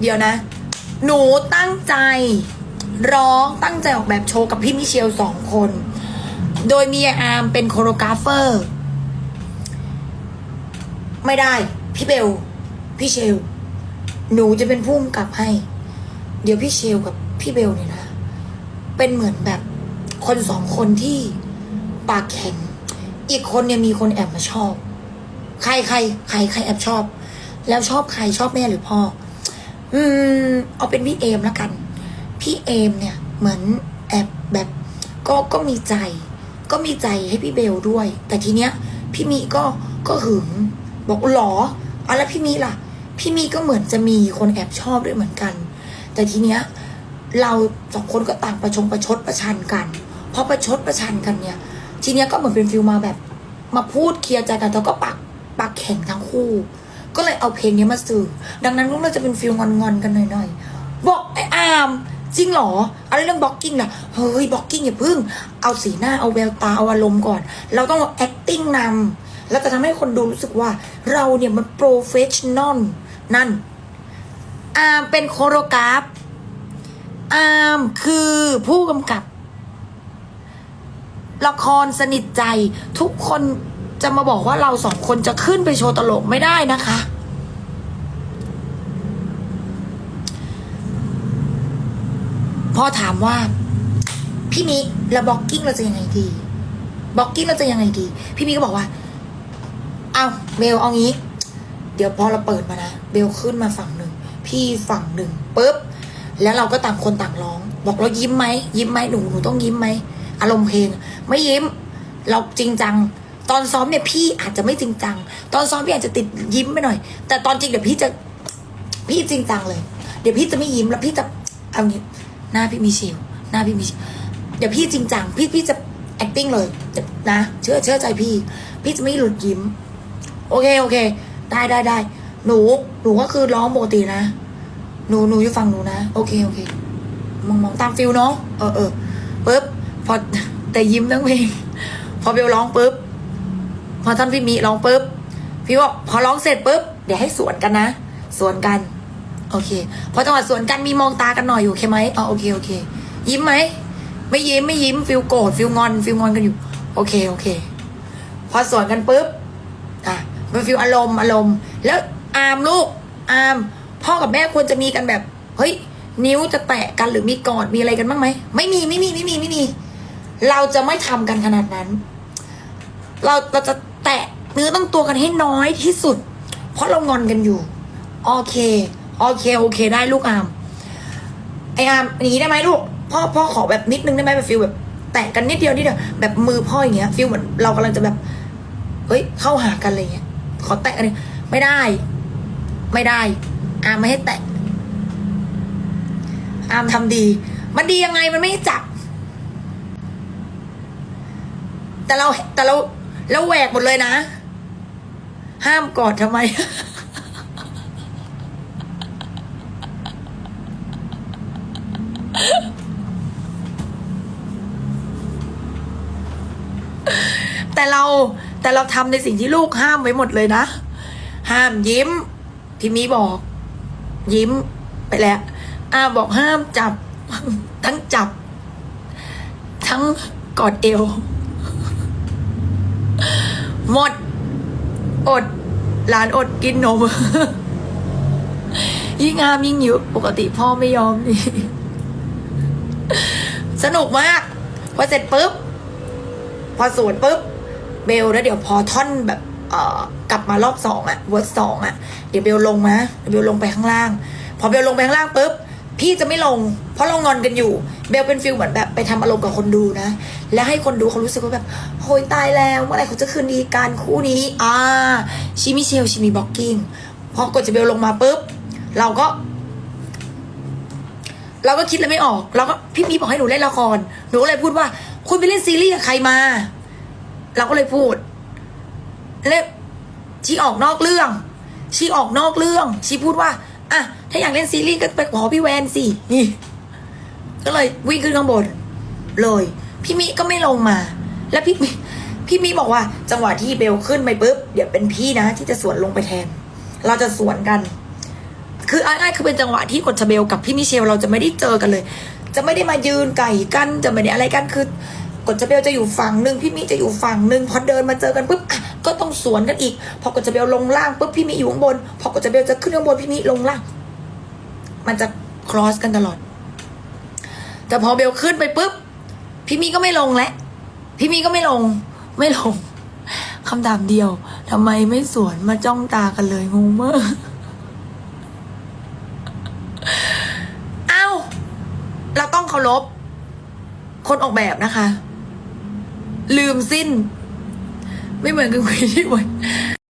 เดี๋ยวนะ หนูตั้งใจ ร้องตั้งใจออกแบบโชว์กับพี่มิเชลสองคน โดยมีอาร์มเป็นโคโรกราฟเฟอร์ ไม่ได้ พี่เบล พี่เชล หนูจะเป็นผู้กำกับให้ เดี๋ยวพี่เชลกับพี่เบลเนี่ยนะ เป็นเหมือนแบบคนสองคนที่ปากแข็ง อีกคนเนี่ยมีคนแอบมาชอบ ใครใครใครใครแอบชอบ แล้วชอบใครชอบแม่หรือพ่อ อืม เอาเป็นพี่เอมแล้วกัน พี่เอมเนี่ย เหมือนแอบแบบ ก็ก็มีใจ ก็มีใจให้พี่เบลด้วย แต่ทีเนี้ย พี่มีก็ก็หึงบอกหรอเอาแล้วพี่มีล่ะ พี่มีก็เหมือนจะมีคนแอบชอบด้วยเหมือนกัน แต่ทีเนี้ย เราสองคนก็ต่างประชงประชดประชันกันพอประชดประชันกันเนี่ย ทีเนี้ยก็เหมือนเป็นฟิลมาแบบ มาพูดเคลียร์ใจกันแต่ก็ปากปากแข็งทั้งคู่ เอาเพลงนี้มาสื่อ ดังนั้นก็เลยจะเป็นฟิลงอนๆกันหน่อยๆบอกไอ้อามจริงเหรออะไรเรื่องบล็อกกิ้งล่ะเฮ้ยบล็อกกิ้งอย่าพึ่ง เอาสีหน้าเอาแววตาเอาอารมณ์ก่อน เราต้องเอา acting นำแล้วจะทำให้คนดูรู้สึกว่า เราเนี่ยมันโปรเฟชชั่นอลนั่นอามเป็นโคโรกราฟอามคือผู้กำกับ ละครสนิทใจทุกคนจะมาบอกว่าเราสองคนจะขึ้นไปโชว์ตลกไม่ได้นะคะ พ่อถามว่า พี่มิแล้วบล็อกกิ้งเราจะยังไงดีบล็อกกิ้งเราจะยังไงดี พี่มิก็บอกว่า เอาเบลเอางี้ เดี๋ยวพอเราเปิดมานะเบลขึ้นมาฝั่งหนึ่งพี่ฝั่งหนึ่งปุ๊บแล้วเราก็ต่างคนต่างร้อง บอกเรายิ้มไหมยิ้มไหมหนูหนูต้องยิ้มไหมอารมณ์เพลง ไม่ยิ้ม เราจริงจัง ตอนซ้อมเนี่ยพี่อาจจะไม่จริงจัง ตอนซ้อมพี่อาจจะติดยิ้มไปหน่อย แต่ตอนจริงเดี๋ยวพี่จะพี่จริงจังเลย เดี๋ยวพี่จะไม่ยิ้มแล้วพี่จะเอางี้ หน้าพี่มีเชลหน้าพี่มีเชลเดี๋ยวพี่จริงจังพี่พี่จะ acting เลยนะ เชื่อเชื่อใจพี่ พี่จะไม่หลุดยิ้ม โอเคโอเค ได้ได้ได้หนูหนูก็คือร้องปกตินะ หนูหนูอยู่ฝั่งหนูนะ โอเคโอเคมองมองตามฟิลเนาะเออเออปุ๊บพอแต่ยิ้มทั้งเพลงพอเบลร้องปุ๊บพอท่านพี่มีร้องปุ๊บพี่บอกพอร้องเสร็จปุ๊บเดี๋ยวให้สวนกันนะ สวนกัน โอเค พอจังหวะสวนกันมีมองตากันหน่อยอยู่โอเคไหมอ๋อโอเคโอเค ยิ้มไหม ไม่ยิ้มไม่ยิ้มฟิลโกรธฟิลงอนฟิลงอนกันอยู่ โอเคโอเค พอสวนกันปุ๊บ อะมันฟิลอารมณ์อารมณ์ แล้วอามลูกอามพ่อกับแม่ควรจะมีกันแบบ เฮ้ย นิ้วจะแตะกันหรือมีกอดมีอะไรกันบ้างไหมไม่มีไม่มีไม่มีไม่มี เราจะไม่ทำกันขนาดนั้น เราเราจะแตะเนื้อต้องตัวกันให้น้อยที่สุด เพราะเรางอนกันอยู่ โอเค โอเคโอเคได้ลูกอามไออามอย่างนี้ได้ไหมลูกพ่อพ่อขอแบบนิดนึงได้ไหมแบบฟิลแบบ แตะกันนิดเดียวนิดเดียวแบบมือพ่ออย่างเงี้ยฟิลเหมือนเรากำลังจะแบบเฮ้ยเข้าหากันอะไรเงี้ย ขอแตะกันไม่ได้ ไม่ได้ อามไม่ให้แตะอามทำดี มันดียังไงมันไม่จับ แต่เราแต่เราแล้วแหวกหมดเลยนะ ห้ามกอดทำไม แต่เราแต่เราทำในสิ่งที่ลูกห้ามไว้หมดเลยนะ ห้ามยิ้ม พี่มีบอก ยิ้มไปแล้วอาบอกห้ามจับ ทั้งจับ ทั้งกอดเอว หมด อด หลานอดกินนม ยิ่งอามยิ่งหิวปกติพ่อไม่ยอมนี่ สนุกมาก พอเสร็จปุ๊บ พอสวนปุ๊บ เบลแล้วเดี๋ยวพอท่อนแบบเอ่อกลับมารอบสองอะเวิร์สสองอะเดี๋ยวเบลลงนะเบลลงไปข้างล่าง พอเบลลงไปข้างล่างปุ๊บพี่จะไม่ลง เพราะเรางอนกันอยู่ เบลเป็นฟิลเหมือนแบบไปทำอารมณ์กับคนดูนะ และให้คนดูเขารู้สึกว่าแบบโหยตายแล้วเมื่อไหร่เขาจะคืนดีกันคู่นี้อ่าชิมิเชลชิมิบ็อกกิ้งพอกดจะเบลลงมาปุ๊บเราก็ เราก็คิดอะไรไม่ออก เราก็พี่มีบอกให้หนูเล่นละครหนูเลยพูดว่า คุณไปเล่นซีรีส์กับใครมา เราก็เลยพูดเล่นชีออกนอกเรื่อง ชีออกนอกเรื่อง ชีพูดว่าอะถ้าอยากเล่นซีรีส์ก็ไปขอพี่แวนสินี่ ก็เลยวิ่งขึ้นข้างบน เลย พี่มิก็ไม่ลงมา แล้วพี่มิพี่มิบอกว่าจังหวะที่เบลขึ้นไปปุ๊บเดี๋ยวเป็นพี่นะ ที่จะสวนลงไปแทน เราจะสวนกัน คือง่ายๆคือเป็นจังหวะที่กดชเบลกับพี่มิเชล เราจะไม่ได้เจอกันเลย จะไม่ได้มายืนไก่กันจะไม่ได้อะไรกันคือ กดชาเบลจะอยู่ฝั่งหนึ่งพี่มิจะอยู่ฝั่งหนึ่งพอเดินมาเจอกันปุ๊บก็ต้องสวนกันอีก พอกดชาเบลลงล่างปุ๊บพี่มิอยู่ข้างบน พอกดชาเบลจะขึ้นข้างบนพี่มิลงล่าง มันจะ cross กันตลอด แต่พอเบลขึ้นไปปุ๊บพี่มีก็ไม่ลงแล้วพี่มีก็ไม่ลง ไม่ลงคำถามเดียวทำไมไม่สวนมาจ้องตากันเลยงงมากเอ้าเราต้องเคารพคนออกแบบนะคะ ลืมสิ้น ไม่เหมือนกับคุยที่วัน